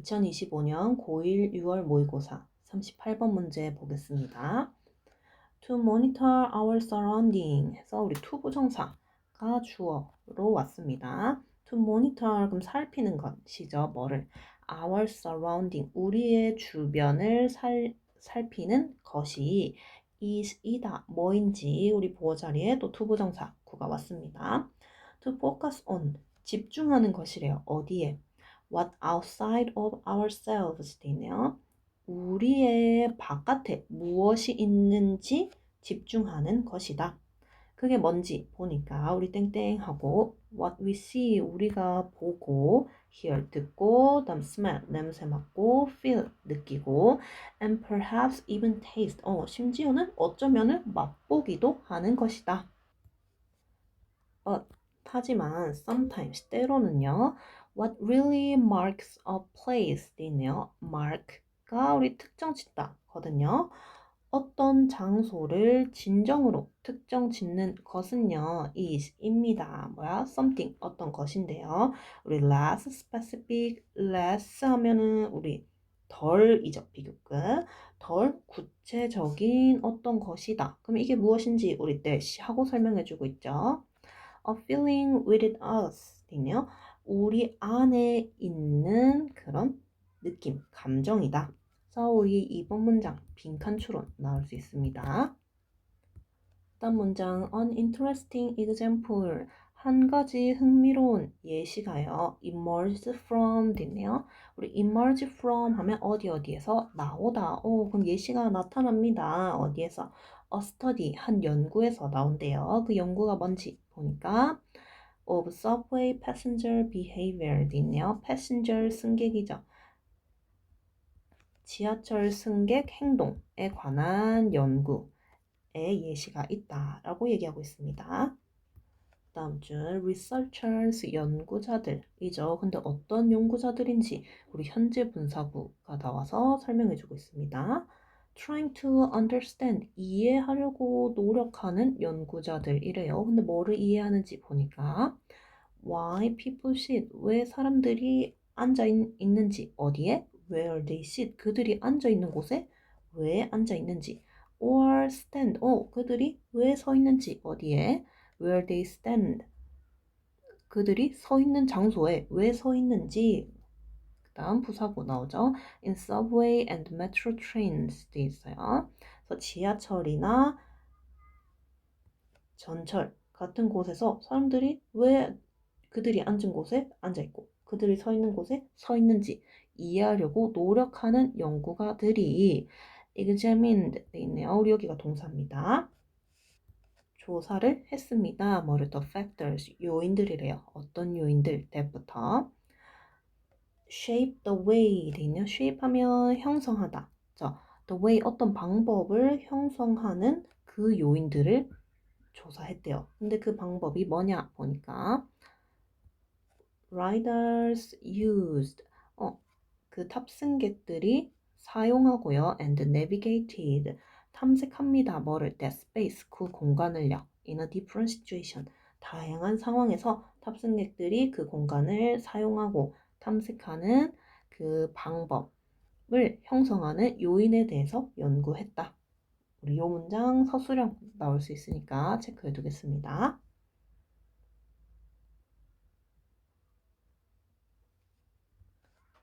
2025년 고1 6월 모의고사 38번 문제 보겠습니다. To monitor our surrounding 해서 우리 to 부정사가 주어로 왔습니다. To monitor 그럼 살피는 것이죠. 뭐를? Our surrounding 우리의 주변을 살, 살피는 것이 is 이다 뭐인지 우리 보호 자리에 또 to 부정사 구가 왔습니다. To focus on 집중하는 것이래요. 어디에? What outside of ourselves 돼 있네요. 우리의 바깥에 무엇이 있는지 집중하는 것이다. 그게 뭔지 보니까 우리 땡땡하고 what we see 우리가 보고 hear 듣고 다음 smell 냄새 맡고 feel 느끼고 and perhaps even taste 어 심지어는 어쩌면은 맛보기도 하는 것이다. but 하지만 sometimes 때로는요 What really marks a place 돼 있네요. mark가 우리 특정 짓다 거든요. 어떤 장소를 진정으로 특정 짓는 것은요 is입니다. 뭐야? something 어떤 것인데요. 우리 less specific, less 하면은 우리 덜이죠 비교급 덜 구체적인 어떤 것이다. 그럼 이게 무엇인지 우리 때 하고 설명해주고 있죠. A feeling within us 있네요. 우리 안에 있는 그런 느낌, 감정이다. 그래서 이번 문장 빈칸 추론 나올 수 있습니다. 다음 문장 uninteresting example 한 가지 흥미로운 예시가요. emerge from 됐네요. 우리 emerge from 하면 어디 어디에서 나오다. 오, 그럼 예시가 나타납니다. 어디에서? a study 한 연구에서 나온대요. 그 연구가 뭔지 보니까 of subway passenger behavior 있네요. passenger 승객이죠. 지하철 승객 행동에 관한 연구의 예시가 있다라고 얘기하고 있습니다. 다음 줄 researchers 연구자들이죠. 근데 어떤 연구자들인지 우리 현재 분사구가 나와서 설명해 주고 있습니다. Trying to understand 이해하려고 노력하는 연구자들이래요. 근데 뭐를 이해하는지 보니까 why people sit 왜 사람들이 앉아 있, 있는지 어디에 where they sit 그들이 앉아 있는 곳에 왜 앉아 있는지 or stand 어 그들이 왜 서 있는지 어디에 where they stand 그들이 서 있는 장소에 왜 서 있는지 다음 부사구 나오죠. In subway and metro trains 돼 있어요. 그래서 지하철이나 전철 같은 곳에서 사람들이 왜 그들이 앉은 곳에 앉아 있고 그들이 서 있는 곳에 서 있는지 이해하려고 노력하는 연구가들이 examined 돼 있네요. 우리 여기가 동사입니다. 조사를 했습니다. 뭐를 더 factors 요인들이래요. 어떤 요인들 때부터 shape the way 돼 있네요. shape 하면 형성하다. 자, the way 어떤 방법을 형성하는 그 요인들을 조사했대요. 근데 그 방법이 뭐냐 보니까 riders used 어, 그 탑승객들이 사용하고요. and navigated 탐색합니다. 뭐를 that space 그 공간을요. in a different situation 다양한 상황에서 탑승객들이 그 공간을 사용하고 탐색하는 그 방법을 형성하는 요인에 대해서 연구했다. 우리 요 문장 서술형 나올 수 있으니까 체크해 두겠습니다.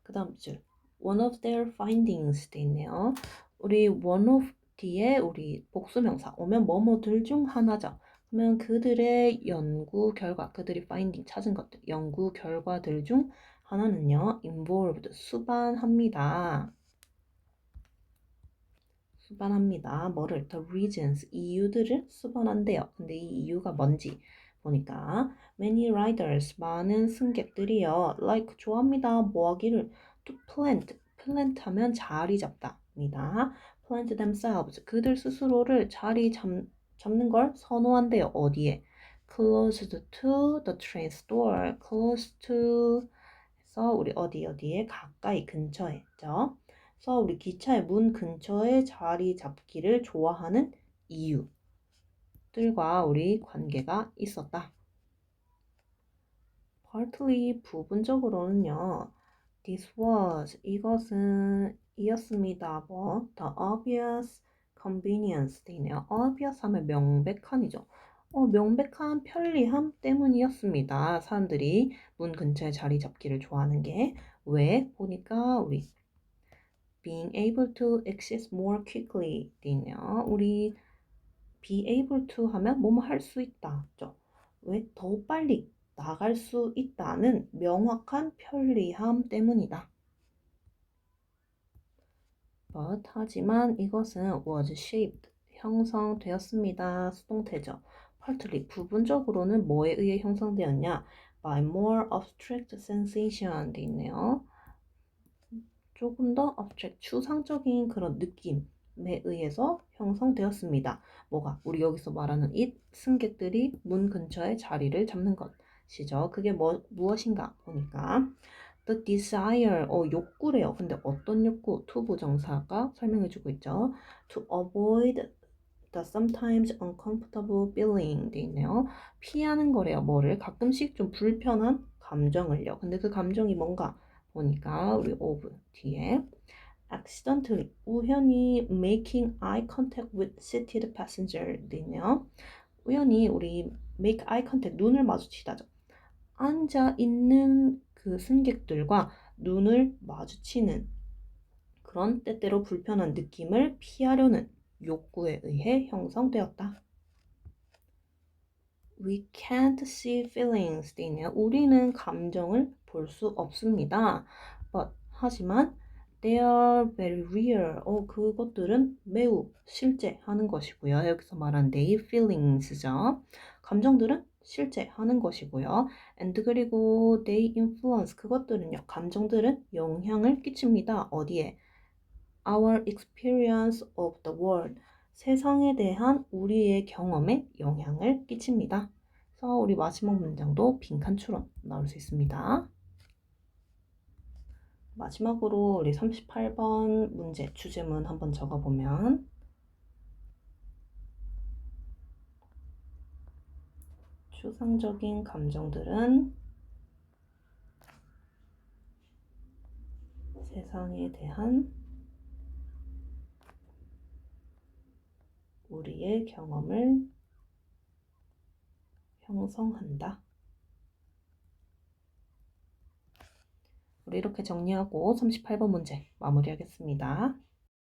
그 다음 줄 one of their findings 돼 있네요. 우리 one of 뒤에 우리 복수명사 오면 뭐뭐들 중 하나죠. 그러면 그들의 연구 결과, 그들이 finding 찾은 것들, 연구 결과들 중 하나는요, involved, 수반합니다. 수반합니다. 뭐를? The reasons, 이유들을 수반한대요. 근데 이 이유가 뭔지 보니까 many riders, 많은 승객들이요. like, 좋아합니다. 뭐 하기를? to plant, plant 하면 자리 잡다입니다. plant themselves, 그들 스스로를 자리 잡, 잡는 걸 선호한대요. 어디에? close to the train store, close to 그래서 우리 어디 어디에 가까이 근처에 죠. 그래서 우리 기차의 문 근처에 자리 잡기를 좋아하는 이유들과 우리 관계가 있었다. partly 부분적으로는요. This was 이것은 이었습니다. 뭐 the obvious convenience 되네요. obvious 하면 명백한이죠. 어, 명백한 편리함 때문이었습니다. 사람들이 문 근처에 자리 잡기를 좋아하는 게 왜? 보니까 우리 being able to access more quickly 돼 있네요. 우리 be able to 하면 뭐뭐 할 수 있다 죠. 왜? 더 빨리 나갈 수 있다는 명확한 편리함 때문이다. But 하지만 이것은 was shaped 형성되었습니다. 수동태죠. Partly 부분적으로는 뭐에 의해 형성되었냐? by more abstract sensation 돼 있네요. 조금 더 abstract 추상적인 그런 느낌에 의해서 형성되었습니다. 뭐가 우리 여기서 말하는 이 승객들이 문 근처에 자리를 잡는 것이죠. 그게 뭐 무엇인가 보니까 the desire 어 욕구래요. 근데 어떤 욕구? to 부정사가 설명해주고 있죠. to avoid the sometimes uncomfortable feeling 돼 있네요. 피하는 거래요. 뭐를 가끔씩 좀 불편한 감정을요. 근데 그 감정이 뭔가 보니까 우리 of 뒤에 accidentally 우연히 making eye contact with seated passenger 돼 있네요. 우연히 우리 make eye contact 눈을 마주치다죠. 앉아 있는 그 승객들과 눈을 마주치는 그런 때때로 불편한 느낌을 피하려는 욕구에 의해 형성되었다. We can't see feelings 돼 있네요. 우리는 감정을 볼 수 없습니다. But 하지만 they are very real. 어, 그것들은 매우 실제 하는 것이고요. 여기서 말한 they feelings죠. 감정들은 실제 하는 것이고요. and 그리고 they influence 그것들은요. 감정들은 영향을 끼칩니다. 어디에? Our experience of the world. 세상에 대한 우리의 경험에 영향을 끼칩니다. 그래서 우리 마지막 문장도 빈칸 추론 나올 수 있습니다. 마지막으로 우리 38번 문제 주제문 한번 적어보면 추상적인 감정들은 세상에 대한 우리의 경험을 형성한다. 우리 이렇게 정리하고 38번 문제 마무리하겠습니다.